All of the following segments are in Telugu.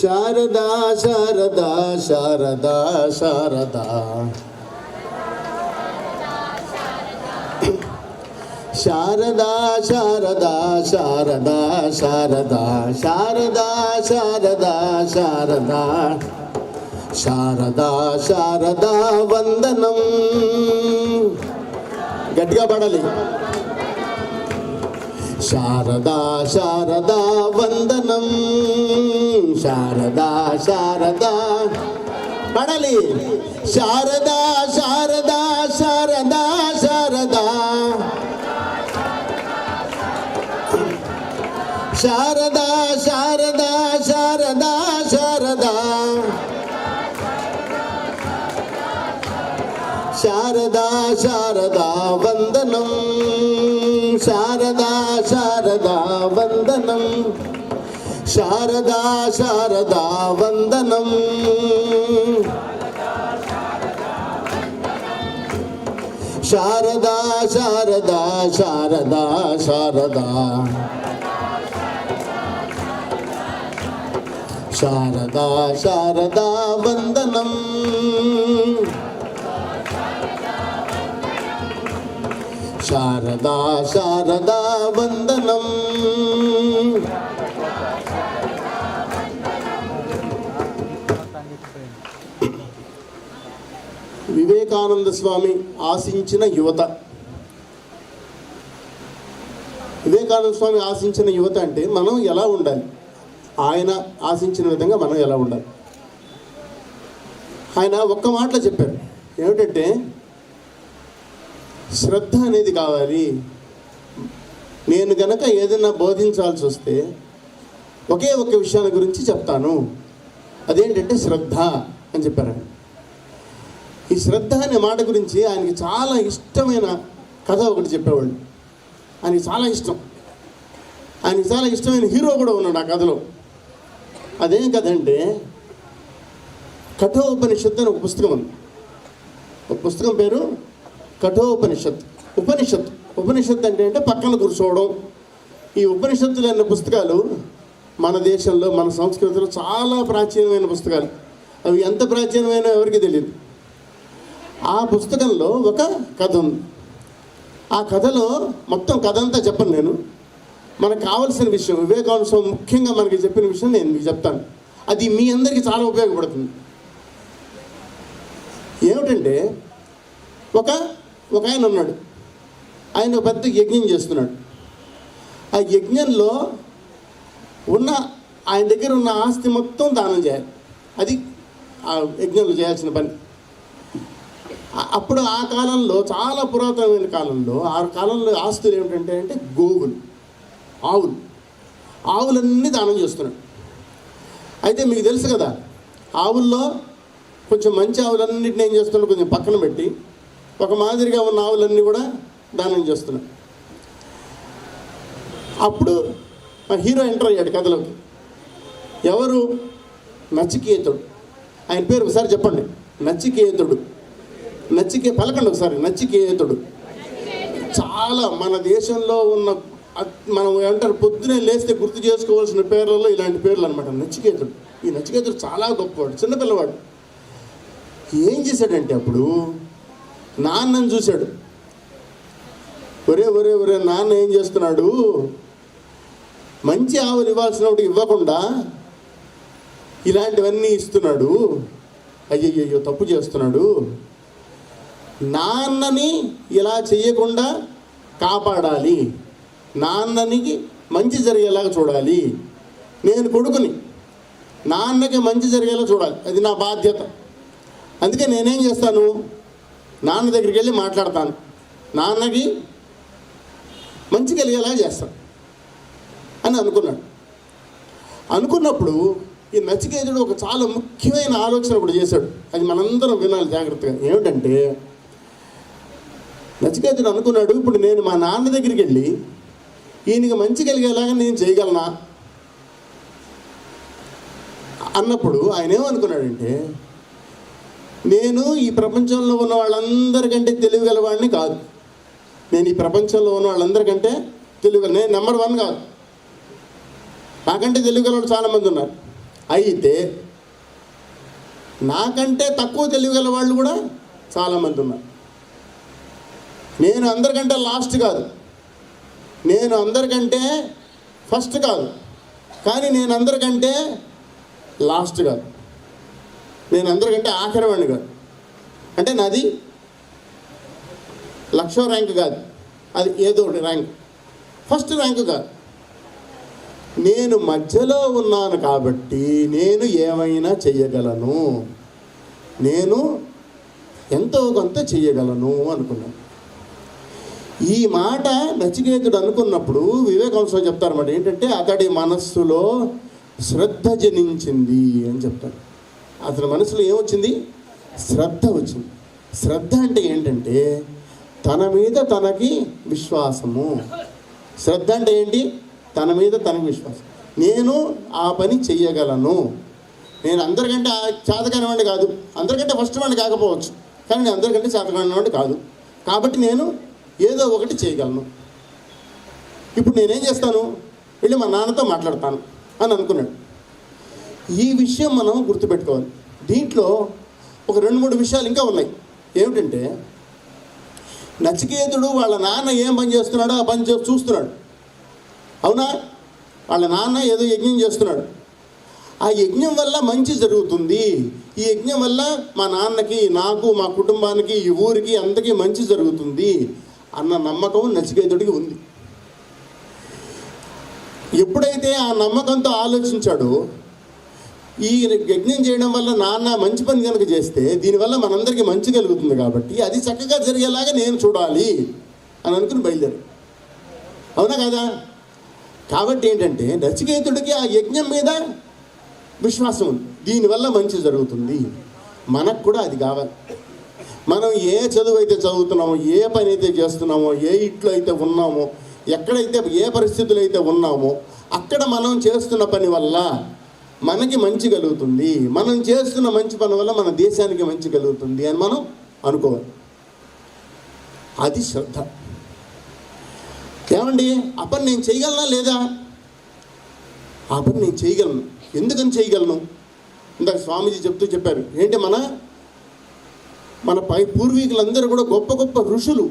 శారదా శారదా శారదా శారదా శారదా శారదా శారదా శారదా శారదా శారదా శారదా శారదా శారదా వందనం గట్టిగా పడాలి சாரதா சாரதா வந்தனம். சாரதா சாரதா. படலி சாரதா சாரதா சாரதா சாரதா. சாரதா சாரதா சாரதா சாரதா. சாரதா சாரதா வந்தனம். சாரதா శారదా శారదా వందనం శారదా శారదా శారదా శారదా శారదా శారదా వందనం శారదా శారదా వందనం వివేకానంద స్వామి ఆశించిన యువత. వివేకానంద స్వామి ఆశించిన యువత అంటే మనం ఎలా ఉండాలి? ఆయన ఆశించిన విధంగా మనం ఎలా ఉండాలి? ఆయన ఒక్క మాటలో చెప్పారు. ఏమిటంటే శ్రద్ధ అనేది కావాలి. నేను గనక ఏదైనా బోధించాల్సి వస్తే ఒకే ఒక విషయాన్ని గురించి చెప్తాను. అదేంటంటే శ్రద్ధ అని చెప్పారు ఈ శ్రద్ధ అనే మాట గురించి ఆయనకి చాలా ఇష్టమైన కథ ఒకటి చెప్పేవాళ్ళు. ఆయనకి చాలా ఇష్టం. ఆయనకి చాలా ఇష్టమైన హీరో కూడా ఉన్నాడు ఆ కథలో. అదేం కథ అంటే కఠోపనిషత్తు అని ఒక పుస్తకం ఉంది. ఒక పుస్తకం పేరు కఠోపనిషత్ ఉపనిషత్ ఉపనిషత్ అంటే అంటే పక్కన కూర్చోవడం. ఈ ఉపనిషత్తులు అనే పుస్తకాలు మన దేశంలో మన సంస్కృతిలో చాలా ప్రాచీనమైన పుస్తకాలు. అవి ఎంత ప్రాచీనమైన ఎవరికి తెలియదు. ఆ పుస్తకంలో ఒక కథ ఉంది. ఆ కథలో మొత్తం కథ అంతా చెప్పను నేను. మనకు కావలసిన విషయం వివేకానంద స్వామి ముఖ్యంగా మనకి చెప్పిన విషయం నేను మీకు చెప్తాను. అది మీ అందరికీ చాలా ఉపయోగపడుతుంది. ఏమిటంటే ఒక ఒక ఆయన ఉన్నాడు. ఆయన ఒక పెద్ద యజ్ఞం చేస్తున్నాడు. ఆ యజ్ఞంలో ఉన్న ఆయన దగ్గర ఉన్న ఆస్తి మొత్తం దానం చేయాలి. అది ఆ యజ్ఞంలో చేయాల్సిన పని. అప్పుడు ఆ కాలంలో చాలా పురాతనమైన కాలంలో ఆ కాలంలో ఆస్తులు ఏమిటంటే అంటే గోవులు ఆవులు. ఆవులన్నీ దానం చేస్తున్నాడు అయితే మీకు తెలుసు కదా ఆవుల్లో కొంచెం మంచి ఆవులన్నింటిని ఏం చేస్తున్నాడు కొంచెం పక్కన పెట్టి ఒక మాదిరిగా ఉన్న ఆవులన్నీ కూడా దానం చేస్తున్నాడు అప్పుడు మా హీరో ఎంటర్ అయ్యాడు కథలోకి. ఎవరు? నచికేతుడు. ఆయన పేరు ఒకసారి చెప్పండి. నచికేతుడు. నచ్చికే పలకండి ఒకసారి నచ్చికేతుడు చాలా మన దేశంలో ఉన్న మనం ఏమంటారు పొద్దునే లేస్తే గుర్తు చేసుకోవాల్సిన పేర్లలో ఇలాంటి పేర్లు అనమాట నచ్చికేతుడు ఈ నచ్చికేతుడు చాలా గొప్పవాడు చిన్నపిల్లవాడు ఏం చేశాడంటే అప్పుడు నాన్నని చూశాడు. ఒరే ఒరే ఒరే నాన్న ఏం చేస్తున్నాడు? మంచి ఆవులు ఇవ్వాల్సినప్పుడు ఇవ్వకుండా ఇలాంటివన్నీ ఇస్తున్నాడు. అయ్యయ్యో తప్పు చేస్తున్నాడు. నాన్నని ఇలా చేయకుండా కాపాడాలి. నాన్ననికి మంచి జరిగేలాగా చూడాలి. నేను కొడుకుని నాన్నకి మంచి జరిగేలా చూడాలి. అది నా బాధ్యత. అందుకే నేనేం చేస్తాను? నాన్న దగ్గరికి వెళ్ళి మాట్లాడతాను. నాన్నకి మంచి కలిగేలా చేస్తాను అని అనుకున్నాడు. అనుకున్నప్పుడు ఈ నచికేతుడు ఒక చాలా ముఖ్యమైన ఆలోచన ఒకటి చేశాడు. అది మనందరం వినాలి జాగ్రత్తగా. ఏమిటంటే నచికేతుడు అనుకున్నాడు ఇప్పుడు నేను మా నాన్న దగ్గరికి వెళ్ళి ఈయనకి మంచి కలిగేలాగా నేను చేయగలనా? అన్నప్పుడు ఆయన ఏమనుకున్నాడంటే నేను ఈ ప్రపంచంలో ఉన్న వాళ్ళందరికంటే తెలివిగలవాడిని కాదు. నేను ఈ ప్రపంచంలో ఉన్న వాళ్ళందరికంటే తెలివిగల నేను నెంబర్ వన్ కాదు. నాకంటే తెలివిగలవాడు చాలామంది ఉన్నారు. అయితే నాకంటే తక్కువ తెలివిగల వాళ్ళు కూడా చాలామంది ఉన్నారు. నేను అందరికంటే లాస్ట్ కాదు. నేను అందరికంటే ఫస్ట్ కాదు. కానీ నేను అందరికంటే లాస్ట్ కాదు. నేను అందరికంటే ఆఖరి కాదు. అంటే నాది లక్షో ర్యాంక్ కాదు. అది ఏదో ఒకటి ర్యాంక్ ఫస్ట్ ర్యాంక్ కాదు. నేను మధ్యలో ఉన్నాను కాబట్టి నేను ఏమైనా చెయ్యగలను. నేను ఎంతో కొంత చెయ్యగలను అనుకున్నాను. ఈ మాట నచికేతుడు అనుకున్నప్పుడు వివేకాంశం చెప్తారన్నమాట ఏంటంటే అతడి మనస్సులో శ్రద్ధ జనించింది అని చెప్తారు. అతని మనసులో ఏమొచ్చింది? శ్రద్ధ వచ్చింది. శ్రద్ధ అంటే ఏంటంటే తన మీద తనకి విశ్వాసము. శ్రద్ధ అంటే ఏంటి? తన మీద తనకి విశ్వాసం. నేను ఆ పని చెయ్యగలను. నేను అందరికంటే చేతకానివాడిని కాదు. అందరికంటే ఫస్ట్ వాడిని కాకపోవచ్చు. కానీ నేను అందరికంటే చేతకానివాడిని కాదు. కాబట్టి నేను ఏదో ఒకటి చేయగలను. ఇప్పుడు నేనేం చేస్తాను? వెళ్ళి మా నాన్నతో మాట్లాడతాను అని అనుకున్నాడు. ఈ విషయం మనం గుర్తుపెట్టుకోవాలి. దీంట్లో ఒక రెండు మూడు విషయాలు ఇంకా ఉన్నాయి. ఏమిటంటే నచికేతుడు వాళ్ళ నాన్న ఏం పని చేస్తున్నాడో ఆ పని చేసి చూస్తున్నాడు. అవునా? వాళ్ళ నాన్న ఏదో యజ్ఞం చేస్తున్నాడు. ఆ యజ్ఞం వల్ల మంచి జరుగుతుంది. ఈ యజ్ఞం వల్ల మా నాన్నకి నాకు మా కుటుంబానికి ఈ ఊరికి అందరికీ మంచి జరుగుతుంది. అన్న నమ్మకం నచికేతుడికి ఉంది. ఎప్పుడైతే ఆ నమ్మకంతో ఆలోచించాడో ఈ యజ్ఞం చేయడం వల్ల నాన్న మంచి పని కనుక చేస్తే దీనివల్ల మనందరికీ మంచి కలుగుతుంది కాబట్టి అది చక్కగా జరిగేలాగా నేను చూడాలి అని అనుకుని బయలుదేరు అవునా కదా? కాబట్టి ఏంటంటే నచికేతుడికి ఆ యజ్ఞం మీద విశ్వాసం ఉంది. దీనివల్ల మంచి జరుగుతుంది. మనకు కూడా అది కావాలి. మనం ఏ చదువు అయితే చదువుతున్నామో ఏ పని అయితే చేస్తున్నామో ఏ ఇంట్లో అయితే ఉన్నామో ఎక్కడైతే ఏ పరిస్థితులు అయితే ఉన్నామో అక్కడ మనం చేస్తున్న పని వల్ల మనకి మంచి కలుగుతుంది. మనం చేస్తున్న మంచి పని వల్ల మన దేశానికి మంచి కలుగుతుంది అని మనం అనుకోవాలి. అది శ్రద్ధ. ఏమండి? ఆ పని నేను చేయగలనా లేదా? ఆ పని నేను చేయగలను. ఎందుకని చేయగలను? ఇందాక స్వామీజీ చెప్తూ చెప్పారు. ఏంటి మన మన పై పూర్వీకులందరూ కూడా గొప్ప గొప్ప ఋషులు.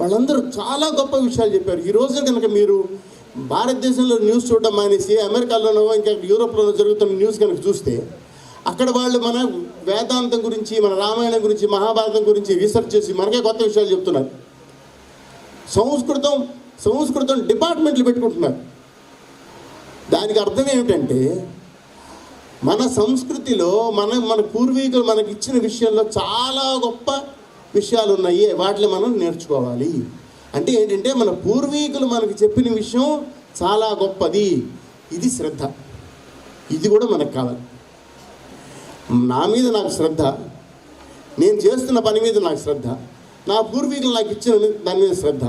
వాళ్ళందరూ చాలా గొప్ప విషయాలు చెప్పారు. ఈ రోజున కనుక మీరు భారతదేశంలో న్యూస్ చూడడం మానేసి అమెరికాలోనో ఇంకా యూరోప్లోనో జరుగుతున్న న్యూస్ కనుక చూస్తే అక్కడ వాళ్ళు మన వేదాంతం గురించి మన రామాయణం గురించి మహాభారతం గురించి రీసెర్చ్ చేసి మనకే కొత్త విషయాలు చెప్తున్నారు. సంస్కృతం సంస్కృతం డిపార్ట్మెంట్లు పెట్టుకుంటున్నారు. దానికి అర్థం ఏమిటంటే మన సంస్కృతిలో మన మన పూర్వీకులు మనకి ఇచ్చిన విషయంలో చాలా గొప్ప విషయాలు ఉన్నాయి. వాటిని మనం నేర్చుకోవాలి. అంటే ఏంటంటే మన పూర్వీకులు మనకు చెప్పిన విషయం చాలా గొప్పది. ఇది శ్రద్ధ. ఇది కూడా మనకు కావాలి. నా మీద నాకు శ్రద్ధ. నేను చేస్తున్న పని మీద నాకు శ్రద్ధ. నా పూర్వీకులు నాకు ఇచ్చిన దాని మీద శ్రద్ధ.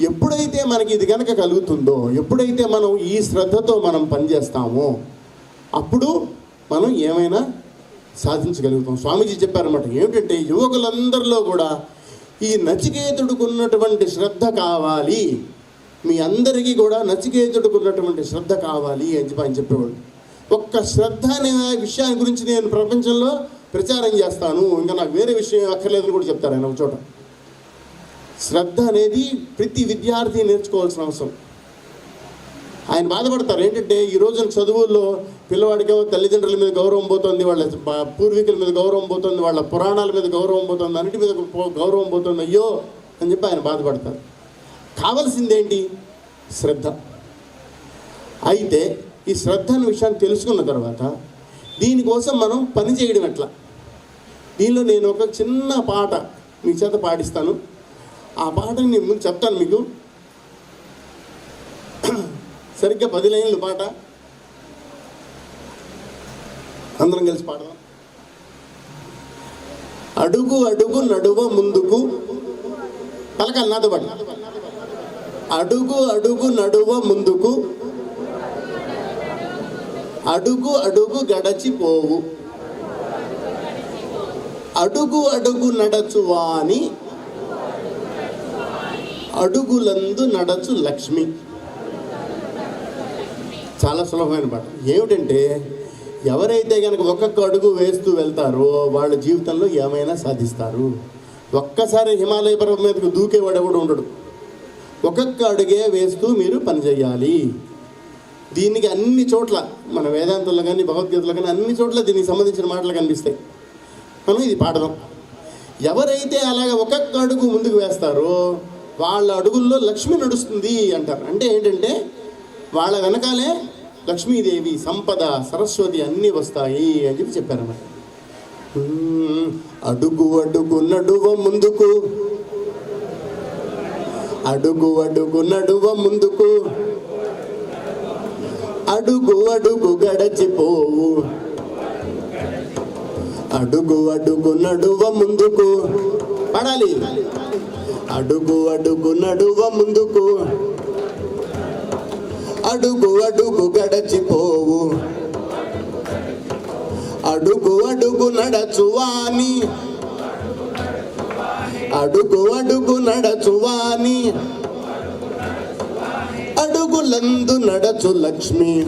ఎప్పుడైతే మనకి ఇది కనుక కలుగుతుందో ఎప్పుడైతే మనం ఈ శ్రద్ధతో మనం పనిచేస్తామో అప్పుడు మనం ఏమైనా సాధించగలుగుతాం. స్వామీజీ చెప్పారన్నమాట ఏమిటంటే యువకులందరిలో కూడా ఈ నచికేతుడికి ఉన్నటువంటి శ్రద్ధ కావాలి. మీ అందరికీ కూడా నచికేతుడికి ఉన్నటువంటి శ్రద్ధ కావాలి అని చెప్పి ఆయన చెప్పేవాడు. ఒక్క శ్రద్ధ అనే విషయాన్ని గురించి నేను ప్రపంచంలో ప్రచారం చేస్తాను. ఇంకా నాకు వేరే విషయం అక్కర్లేదని కూడా చెప్తారు ఆయన ఒక చోట. శ్రద్ధ అనేది ప్రతి విద్యార్థి నేర్చుకోవాల్సిన అవసరం. ఆయన బాధపడతారు. ఏంటంటే ఈ రోజున చదువుల్లో పిల్లవాడికేమో తల్లిదండ్రుల మీద గౌరవం పోతుంది వాళ్ళ పూర్వీకుల మీద గౌరవం పోతుంది వాళ్ళ పురాణాల మీద గౌరవం పోతుంది అన్నిటి మీద గౌరవం పోతుంది. అయ్యో! అని చెప్పి ఆయన బాధపడతారు. కావలసిందేంటి? శ్రద్ధ. అయితే ఈ శ్రద్ధ అనే విషయాన్ని తెలుసుకున్న తర్వాత దీనికోసం మనం పని చేయడం ఎట్లా? దీనిలో నేను ఒక చిన్న పాట మీ చేత పాడిస్తాను. ఆ పాటని నేను ముందు చెప్తాను మీకు. సరిగ్గా పది లైన్లు పాట. అందరం కలిసి పాడదాం. అడుగు అడుగు నడువ ముందుకు. పలకాలి నాతో పాటు. అడుగు అడుగు నడువ ముందుకు. అడుగు అడుగు గడచిపోవు. అడుగు అడుగు నడచువాని అడుగులందు నడచు లక్ష్మి. చాలా సులభమైన పాట. ఏమిటంటే ఎవరైతే కనుక ఒక్కొక్క అడుగు వేస్తూ వెళ్తారో వాళ్ళ జీవితంలో ఏమైనా సాధిస్తారు. ఒక్కసారి హిమాలయ పర్వతం మీదకు దూకేవాడు ఎవడు ఉండడు. ఒక్కొక్క అడుగే వేస్తూ మీరు పనిచేయాలి దీనికి అన్ని చోట్ల మన వేదాంతంలో కానీ భగవద్గీతలో కానీ అన్ని చోట్ల దీనికి సంబంధించిన మాటలు కనిపిస్తాయి. మనం ఇది పాడదాం. ఎవరైతే అలాగ ఒక్కొక్క అడుగు ముందుకు వేస్తారో వాళ్ళ అడుగుల్లో లక్ష్మి నడుస్తుంది అంటారు. అంటే ఏంటంటే వాళ్ళ వెనకాలే లక్ష్మీదేవి సంపద సరస్వతి అన్నీ వస్తాయి అని చెప్పి చెప్పారన్నమాట. అడుగు అడుగు నడువ ముందుకు. అడుగు అడుగు నడువ ముందుకు. అడుగు అడుగు గడచిపోవు. అడుగు అడుగు నడువ ముందుకు. పడాలి. అడుగు అడుగు నడువ ముందుకు. అడుగు అడుగు గడచిపోవు. అడుగు అడుగు నడచువాని. అడుగు అడుగు నడచువాని. అడుగులందు నడచు లక్ష్మి.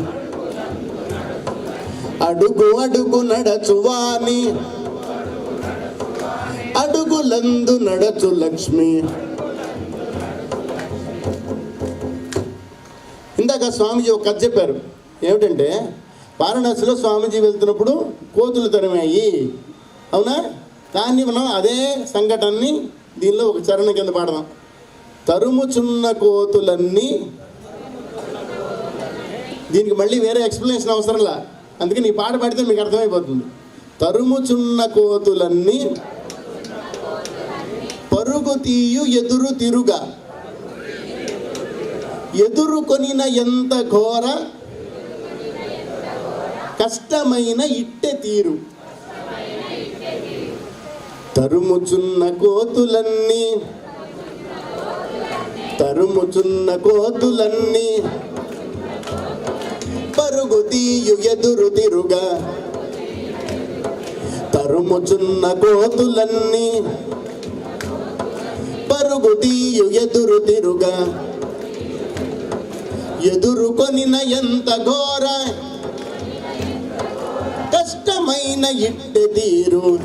అడుగు అడుగు నడచువాని. అడుగులందు నడచు లక్ష్మి. ఇందాక స్వామీజీ ఒక కథ చెప్పారు. ఏమిటంటే వారణాసిలో స్వామీజీ వెళ్తున్నప్పుడు కోతులు తరిమాయి. అవునా? దాన్ని మనం అదే సంఘటనని దీనిలో ఒక చరణ కింద పాడదాం. తరుముచున్న కోతులన్నీ దీనికి మళ్ళీ వేరే ఎక్స్ప్లెనేషన్ అవసరంలా. అందుకని ఈ పాట పాడితే మీకు అర్థమైపోతుంది. తరుముచున్న కోతులన్నీ పరుగు తీయు ఎదురు తిరుగా. ఎదుర్కొనిన ఎంత ఘోర? కష్టమైన ఇట్టె తీరు. తరుముచున్న కోతులన్నీ తరుముచున్న కోతులన్నీ పరుగు తీయు ఎదురు తిరుగా. తరుముచున్న కోతులన్నీ పరుగు తీయు ఎదురు తిరుగా. ఎదుర్కొనిన ఎంత ఘోర? కష్టమైన ఇట్టె తీరు.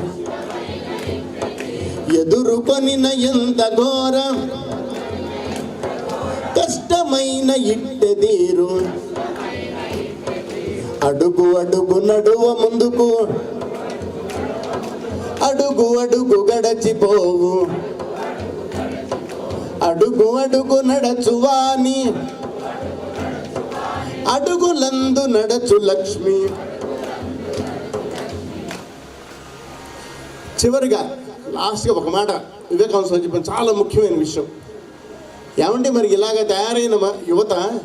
ఎదుర్కొనిన ఎంత ఘోర? కష్టమైన ఇట్టె తీరు. అడుగు అడుగు నడువ ముందుకు. అడుగు అడుగు గడచిపోవు. అడుగు అడుగు నడచువాని. అడుగులందు నడచు లక్ష్మి. చివరిగా లాస్ట్గా ఒక మాట వివేకానంద చెప్పిన చాలా ముఖ్యమైన విషయం. ఏమంటే మరి ఇలాగ తయారైన యువత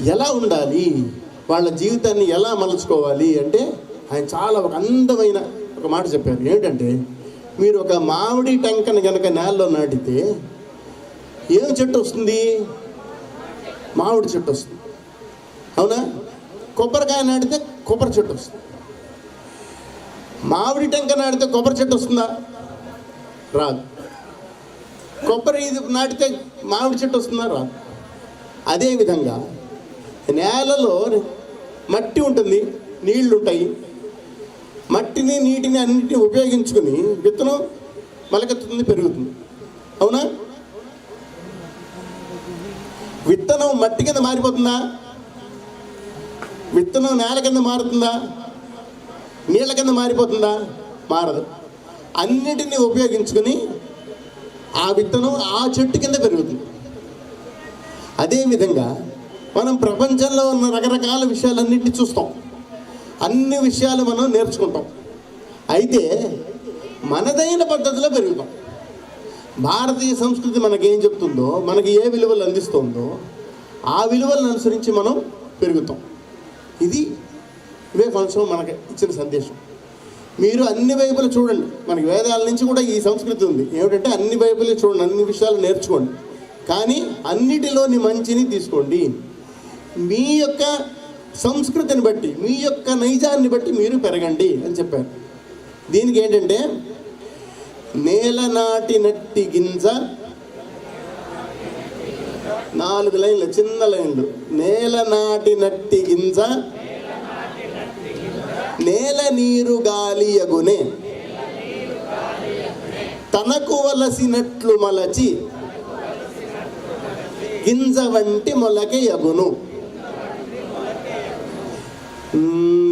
ఎలా ఉండాలి? వాళ్ళ జీవితాన్ని ఎలా మలుచుకోవాలి అంటే ఆయన చాలా ఒక అందమైన ఒక మాట చెప్పారు. ఏంటంటే మీరు ఒక మామిడి టెంకను కనుక నేలలో నాటితే ఏం చెట్టు వస్తుంది? మామిడి చెట్టు వస్తుంది. అవునా? కొబ్బరికాయ నాటితే కొబ్బరి చెట్టు వస్తుంది. మామిడి టెంక నాటితే కొబ్బరి చెట్టు వస్తుందా? రాదు. కొబ్బరి ఇది నాటితే మామిడి చెట్టు వస్తుందా? రాదు. అదేవిధంగా నేలలో మట్టి ఉంటుంది నీళ్ళు ఉంటాయి. మట్టిని నీటిని అన్నిటిని ఉపయోగించుకుని విత్తనం మొలకెత్తుతుంది పెరుగుతుంది. అవునా? విత్తనం మట్టి కింద మారిపోతుందా? విత్తనం నేల కింద మారుతుందా? నీళ్ళ కింద మారిపోతుందా? మారదు. అన్నిటినీ ఉపయోగించుకొని ఆ విత్తనం ఆ చెట్టు కింద పెరుగుతుంది. అదేవిధంగా మనం ప్రపంచంలో ఉన్న రకరకాల విషయాలన్నింటినీ చూస్తాం. అన్ని విషయాలు మనం నేర్చుకుంటాం. అయితే మనదైన పద్ధతిలో పెరుగుతాం. భారతీయ సంస్కృతి మనకేం చెప్తుందో మనకి ఏ విలువలు అందిస్తుందో ఆ విలువలను అనుసరించి మనం పెరుగుతాం. ఇది వివేకాంశం మనకి ఇచ్చిన సందేశం. మీరు అన్ని వైపులు చూడండి. మనకి వేదాల నుంచి కూడా ఈ సంస్కృతి ఉంది. ఏమిటంటే అన్ని వైపులు చూడండి. అన్ని విషయాలు నేర్చుకోండి. కానీ అన్నిటిలోని మంచిని తీసుకోండి. మీ యొక్క సంస్కృతిని బట్టి మీ యొక్క నైజాన్ని బట్టి మీరు పెరగండి అని చెప్పారు. దీనికి ఏంటంటే నేల నాటినట్టి గింజ నాలుగు లైన్లు చిన్న లైన్లు. నేల నాటి నట్టి గింజ నేల నీరు గాలి అగునే తనకు వలసినట్లు మలచి గింజ వంటి మొలక యగును.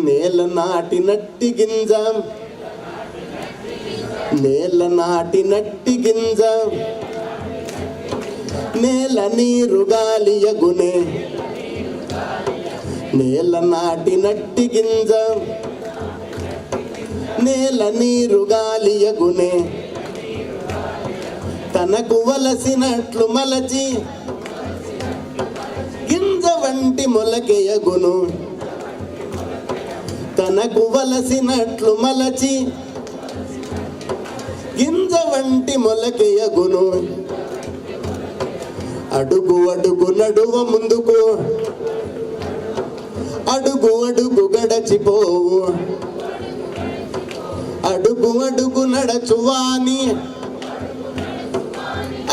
నేల నాటి నట్టి గింజ నేల నాటి నట్టి గింజ. నేల నీరు గాలియగునే. నేల నాటి నట్టి గింజ. నేల నీరు గాలియగునే. తనకు వలసినట్లు మలచి గింజ వంటి మొలకెయగును తనకు వలసినట్లు మలచి గింజ వంటి మొలకెయగును అడుగు అడుగు నడువ ముందుకు. అడుగు అడుగు గడచిపోవు. అడుగు అడుగు నడచువాని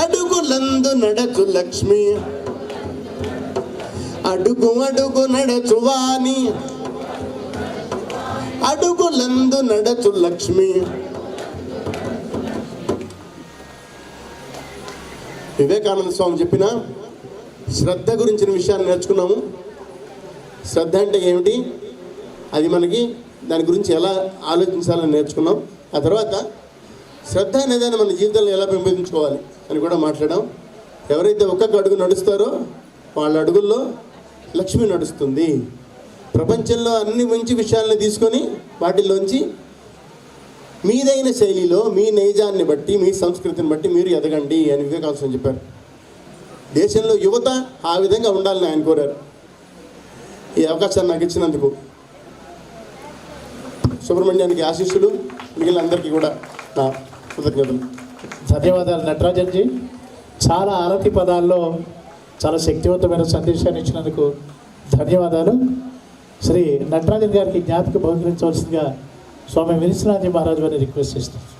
అడుగులందు నడచు లక్ష్మి. అడుగు అడుగు నడచువాని అడుగులందు నడచు లక్ష్మి. వివేకానంద స్వామి చెప్పిన శ్రద్ధ గురించిన విషయాన్ని నేర్చుకున్నాము. శ్రద్ధ అంటే ఏమిటి? అది మనకి దాని గురించి ఎలా ఆలోచించాలని నేర్చుకున్నాం. ఆ తర్వాత శ్రద్ధ అనేదాన్ని మన జీవితంలో ఎలా పెంపొందించుకోవాలి అని కూడా మాట్లాడాం. ఎవరైతే ఒక్కొక్క అడుగు నడుస్తారో వాళ్ళ అడుగుల్లో లక్ష్మి నడుస్తుంది. ప్రపంచంలో అన్ని మంచి విషయాలను తీసుకొని వాటిల్లోంచి మీదైన శైలిలో మీ నైజాన్ని బట్టి మీ సంస్కృతిని బట్టి మీరు ఎదగండి అని వివేకానంద చెప్పారు. దేశంలో యువత ఆ విధంగా ఉండాలని ఆయన కోరారు. ఈ అవకాశాన్ని నాకు ఇచ్చినందుకు సుబ్రహ్మణ్యానికి ఆశీస్సులు మిగిలిన అందరికీ కూడా నా కృతజ్ఞతలు. ధన్యవాదాలు నటరాజన్ జీ. చాలా ఆరతి పదాల్లో చాలా శక్తివంతమైన సందేశాన్ని ఇచ్చినందుకు ధన్యవాదాలు. శ్రీ నటరాజన్ గారికి జ్ఞాపిక బహుకరించవలసిందిగా స్వామి వినిశ్వనాథి మహారాజు వారిని రిక్వెస్ట్ చేస్తాను